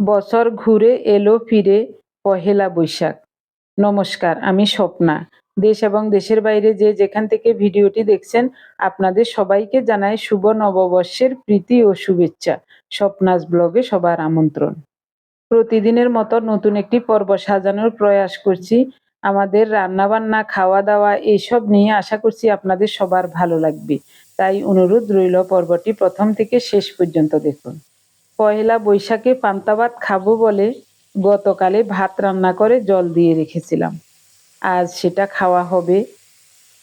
বছর ঘুরে এলো ফিরে পহেলা বৈশাখ। নমস্কার, আমি স্বপ্না। দেশ এবং দেশের বাইরে যে যেখান থেকে ভিডিওটি দেখছেন, আপনাদের সবাইকে জানাই শুভ নববর্ষের প্রীতি ও শুভেচ্ছা। স্বপ্নাস ব্লগে সবার আমন্ত্রণ। প্রতিদিনের মতো নতুন একটি পর্ব সাজানোর প্রয়াস করছি। আমাদের রান্নাবান্না খাওয়া দাওয়া এইসব নিয়ে আশা করছি আপনাদের সবার ভালো লাগবে। তাই অনুরোধ রইল পর্বটি প্রথম থেকে শেষ পর্যন্ত দেখুন। পয়লা বৈশাখে পান্তা ভাত খাব বলে গতকালে ভাত রান্না করে জল দিয়ে রেখেছিলাম। আজ সেটা খাওয়া হবে।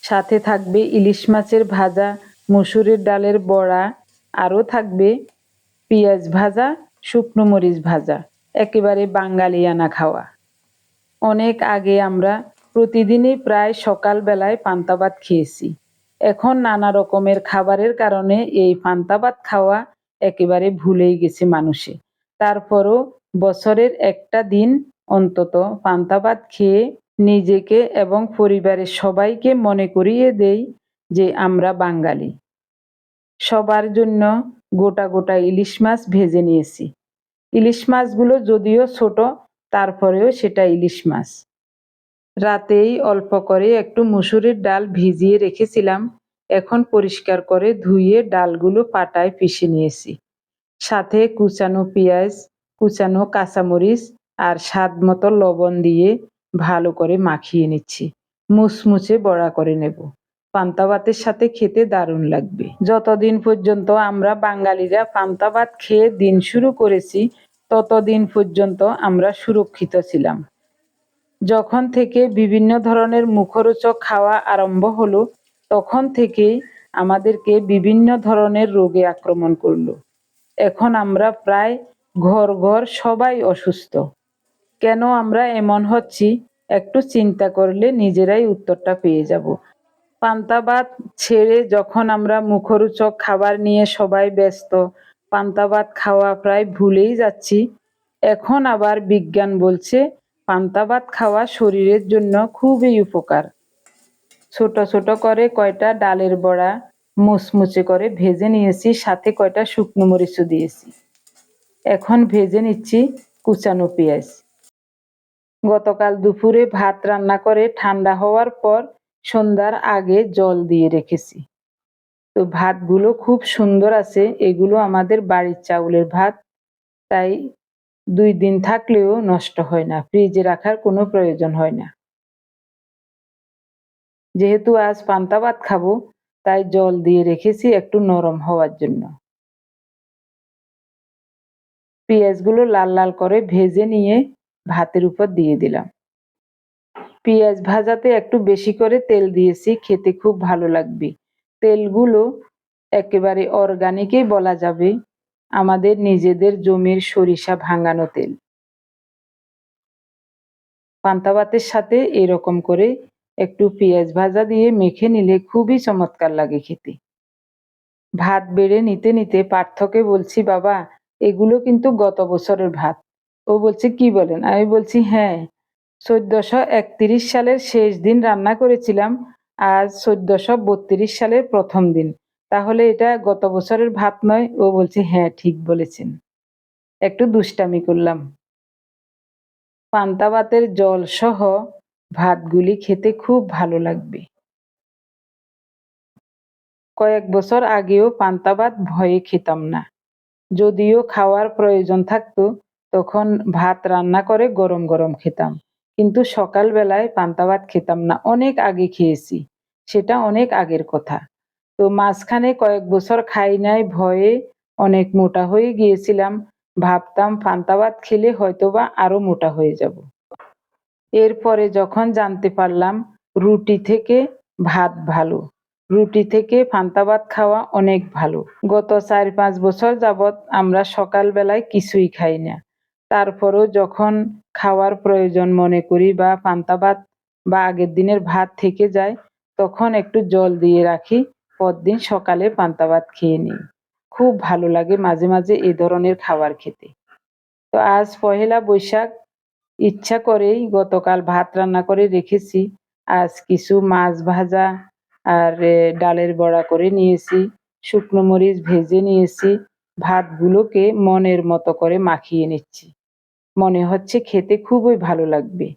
সাথে থাকবে ইলিশ মাছের ভাজা, মুসুরের ডালের বড়া, আরও থাকবে পেঁয়াজ ভাজা, শুকনো মরিচ ভাজা, একেবারে বাঙালিয়ানা খাওয়া। অনেক আগে আমরা প্রতিদিনই প্রায় সকালবেলায় পান্তা ভাত খেয়েছি। এখন নানা রকমের খাবারের কারণে এই পান্তা ভাত খাওয়া একেবারে ভুলেই গেছে মানুষে। তারপরও বছরের একটা দিন অন্তত পান্তা ভাত খেয়ে নিজেকে এবং পরিবারের সবাইকে মনে করিয়ে দেই যে আমরা বাঙালি। সবার জন্য গোটা গোটা ইলিশ মাছ ভেজে নিয়েছি। ইলিশ মাছগুলো যদিও ছোট, তারপরেও সেটা ইলিশ মাছ। রাতেই অল্প করে একটু মুসুরির ডাল ভিজিয়ে রেখেছিলাম। এখন পরিষ্কার করে ধুয়ে ডালগুলো পাটায় পিষে নিয়েছি। সাথে কুচানো পেঁয়াজ, কুচানো কাঁচামরিচ আর স্বাদ মতো লবণ দিয়ে ভালো করে মাখিয়ে নিচ্ছি। মুচমুচে বড়া করে নেব। পান্তা ভাতের সাথে খেতে দারুণ লাগবে। যতদিন পর্যন্ত আমরা বাঙালিরা পান্তা ভাত খেয়ে দিন শুরু করেছি, ততদিন পর্যন্ত আমরা সুরক্ষিত ছিলাম। যখন থেকে বিভিন্ন ধরনের মুখরোচক খাওয়া আরম্ভ হলো তখন থেকেই আমাদেরকে বিভিন্ন ধরনের রোগে আক্রমণ করল। এখন আমরা প্রায় ঘর ঘর সবাই অসুস্থ। কেন আমরা এমন হচ্ছি? একটু চিন্তা করলে নিজেরাই উত্তরটা পেয়ে যাব। পান্তা ভাত ছেড়ে যখন আমরা মুখরোচক খাবার নিয়ে সবাই ব্যস্ত পান্তা ভাত খাওয়া প্রায় ভুলেই যাচ্ছি। এখন আবার বিজ্ঞান বলছে পান্তা ভাত খাওয়া শরীরের জন্য খুবই উপকার। ছোট ছোট করে কয়টা ডালের বড়া মুচমুচে করে ভেজে নিয়েছি, সাথে কয়টা শুকনো মরিচও দিয়েছি। এখন ভেজে নিচ্ছি কুচানো পেঁয়াজ। গতকাল দুপুরে ভাত রান্না করে ঠান্ডা হওয়ার পর সন্ধ্যার আগে জল দিয়ে রেখেছি। তো ভাতগুলো খুব সুন্দর আছে, এগুলো আমাদের বাড়ির চাউলের ভাত। তাই দুই দিন থাকলেও নষ্ট হয় না, ফ্রিজে রাখার কোনো প্রয়োজন হয় না। যেহেতু আজ পান্তা ভাত খাব, তাই জল দিয়ে রেখেছি একটু নরম হওয়ার জন্য। পেঁয়াজগুলো লাল লাল করে ভেজে নিয়ে ভাতের উপর দিয়ে দিলাম। পেঁয়াজ ভাজাতে একটু বেশি করে তেল দিয়েছি, খেতে খুব ভালো লাগবে। তেলগুলো একেবারে অর্গানিকই বলা যাবে, আমাদের নিজেদের জমির সরিষা ভাঙানো তেল। পান্তা ভাতের সাথে এরকম করে একটু পেঁয়াজ ভাজা দিয়ে মেখে নিলে খুবই চমৎকার লাগে খেতে। ভাত বেড়ে নিতে নিতে পার্থকে বলছি, বাবা, এগুলো কিন্তু গত বছরের ভাত। ও বলছে, কি বলেন? আমি বলছি হ্যাঁ চোদ্দশো একত্রিশ সালের শেষ দিন রান্না করেছিলাম, আজ চোদ্দশো বত্রিশ সালের প্রথম দিন। তাহলে এটা গত বছরের ভাত নয়? ও বলছে হ্যাঁ ঠিক বলেছেন। একটু দুষ্টামি করলাম। পান্তা ভাতের জল সহ ভাতগুলি খেতে খুব ভালো লাগবে। কয়েক বছর আগেও পান্তা ভাত ভয়ে খেতাম না। যদিও খাওয়ার প্রয়োজন থাকতো, তখন ভাত রান্না করে গরম গরম খেতাম। কিন্তু সকালবেলায় পান্তা ভাত খেতাম না, অনেক আগে খেয়েছি। সেটা অনেক আগের কথা। তো মাঝখানে কয়েক বছর খাই নাই ভয়ে অনেক মোটা হয়ে গিয়েছিলাম। ভাবতাম পান্তা ভাত খেলে হয়তোবা আরও মোটা হয়ে যাব। এরপরে যখন জানতে পারলাম রুটি থেকে ভাত ভালো। রুটি থেকে ভাত খাওয়া অনেক ভালো। গত চার পাঁচ বছর যাবৎ আমরা সকালবেলায় কিছুই খাই না। তারপরও যখন খাওয়ার প্রয়োজন মনে করি বা ভাত বা আগের দিনের ভাত থেকে যায়, তখন একটু জল দিয়ে রাখি, পরদিন সকালে পান্তা ভাত খেয়ে নিই। খুব ভালো লাগে মাঝে মাঝে এ ধরনের খাবার খেতে। তো আজ পহেলা বৈশাখ ইচ্ছা করেই গতকাল ভাত রান্না করে রেখেছি। আজ কিছু মাছ ভাজা আর ডালের বড়া করে নিয়েছি, শুকনো মরিচ ভেজে নিয়েছি, ভাতগুলোকে মনের মতো করে মাখিয়ে নিচ্ছি। মনে হচ্ছে খেতে খুবই ভালো লাগবে।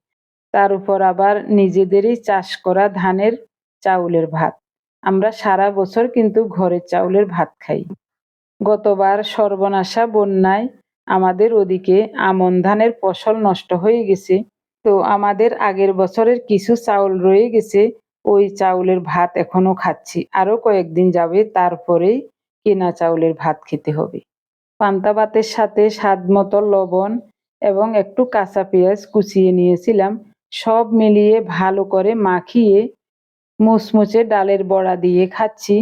তার উপর আবার নিজেদেরই চাষ করা ধানের চাউলের ভাত। আমরা সারা বছর কিন্তু ঘরের চাউলের ভাত খাই। গতবার সর্বনাশা বন্যায় আমাদের ওদিকে আমন ধানের ফসল নষ্ট হয়ে গেছে। তো আমাদের আগের বছরের কিছু চাউল রয়ে গেছে, ওই চাউলের ভাত এখনও খাচ্ছি। আরও কয়েকদিন যাবে, তারপরেই কেনা চাউলের ভাত খেতে হবে। পান্তা ভাতের সাথে স্বাদ মতো লবণ এবং একটু কাঁচা পেঁয়াজ কুচিয়ে নিয়েছিলাম। সব মিলিয়ে ভালো করে মাখিয়ে মুচমুচে ডালের বড়া দিয়ে খাচ্ছি।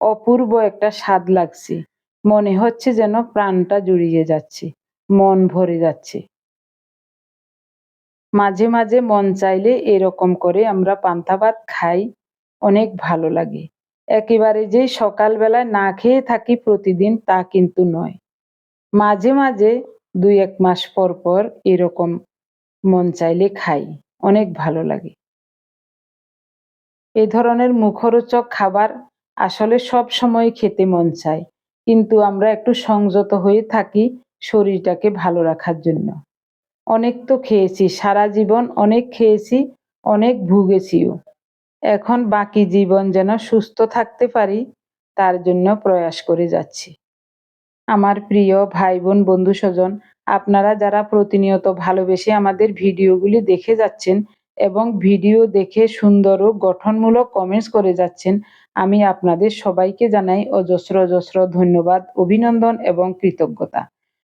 অপূর্ব একটা স্বাদ লাগছে। মনে হচ্ছে যেন প্রাণটা জুড়িয়ে যাচ্ছে, মন ভরে যাচ্ছে। মাঝে মাঝে মন চাইলে এরকম করে আমরা পান্তা ভাত খাই, অনেক ভালো লাগে। একেবারে যে সকালবেলায় না খেয়ে থাকি প্রতিদিন তা কিন্তু নয়। মাঝে মাঝে দুই এক মাস পর পর এরকম মন চাইলে খাই, অনেক ভালো লাগে। এ ধরনের মুখরোচক খাবার আসলে সব সময় খেতে মন চায়। কিন্তু আমরা একটু সংযত হয়ে থাকি শরীরটাকে ভালো রাখার জন্য। অনেক তো খেয়েছি, সারা জীবন অনেক খেয়েছি, অনেক ভুগেছিও। এখন বাকি জীবন যেন সুস্থ থাকতে পারি, তার জন্য প্রয়াস করে যাচ্ছি। আমার প্রিয় ভাই বোন বন্ধু স্বজন আপনারা যারা প্রতিনিয়ত ভালোবেসে আমাদের ভিডিওগুলি দেখে যাচ্ছেন এবং ভিডিও দেখে সুন্দর ও গঠনমূলক কমেন্টস করে যাচ্ছেন। আমি আপনাদের সবাইকে জানাই অজস্র অজস্র ধন্যবাদ, অভিনন্দন এবং কৃতজ্ঞতা।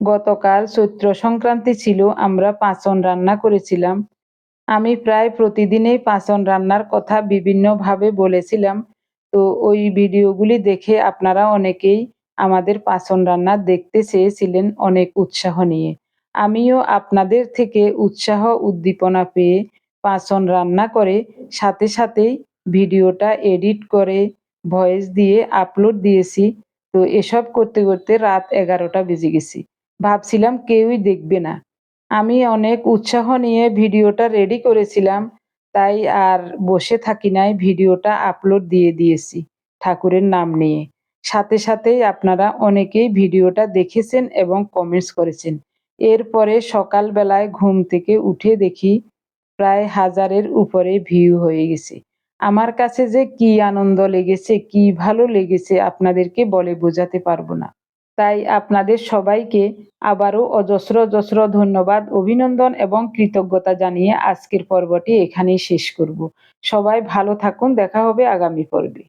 গতকাল চৈত্র সংক্রান্তি ছিল, আমরা পাঁচন রান্না করেছিলাম। আমি প্রায় প্রতিদিনেই পাঁচন রান্নার কথা বিভিন্নভাবে বলেছিলাম। তো ওই ভিডিওগুলি দেখে আপনারা অনেকেই আমাদের পাচন রান্না দেখতে চেয়েছিলেন অনেক উৎসাহ নিয়ে। আমিও আপনাদের থেকে উৎসাহ উদ্দীপনা পেয়ে পাচন রান্না করে, সাথে সাথেই ভিডিওটা এডিট করে, ভয়েস দিয়ে আপলোড দিয়েছি। তো এসব করতে করতে রাত এগারোটা বেজে গেছি। ভাবছিলাম কেউই দেখবে না। আমি অনেক উৎসাহ নিয়ে ভিডিওটা রেডি করেছিলাম, তাই আর বসে থাকি নাই, ভিডিওটা আপলোড দিয়ে দিয়েছি ঠাকুরের নাম নিয়ে। সাথে সাথেই আপনারা অনেকেই ভিডিওটা দেখেছেন এবং কমেন্টস করেছেন। এরপরে সকালবেলায় ঘুম থেকে উঠে দেখি প্রায় হাজারের উপরে ভিউ হয়ে গেছে। আমার কাছে যে কি আনন্দ লেগেছে, কি ভালো লেগেছে আপনাদেরকে বলে বোঝাতে পারব না। তাই আপনাদের সবাইকে আবারও অজস্র অজস্র ধন্যবাদ, অভিনন্দন এবং কৃতজ্ঞতা জানিয়ে আজকের পর্বটি এখানেই শেষ করব। সবাই ভালো থাকুন, দেখা হবে আগামী পর্বে।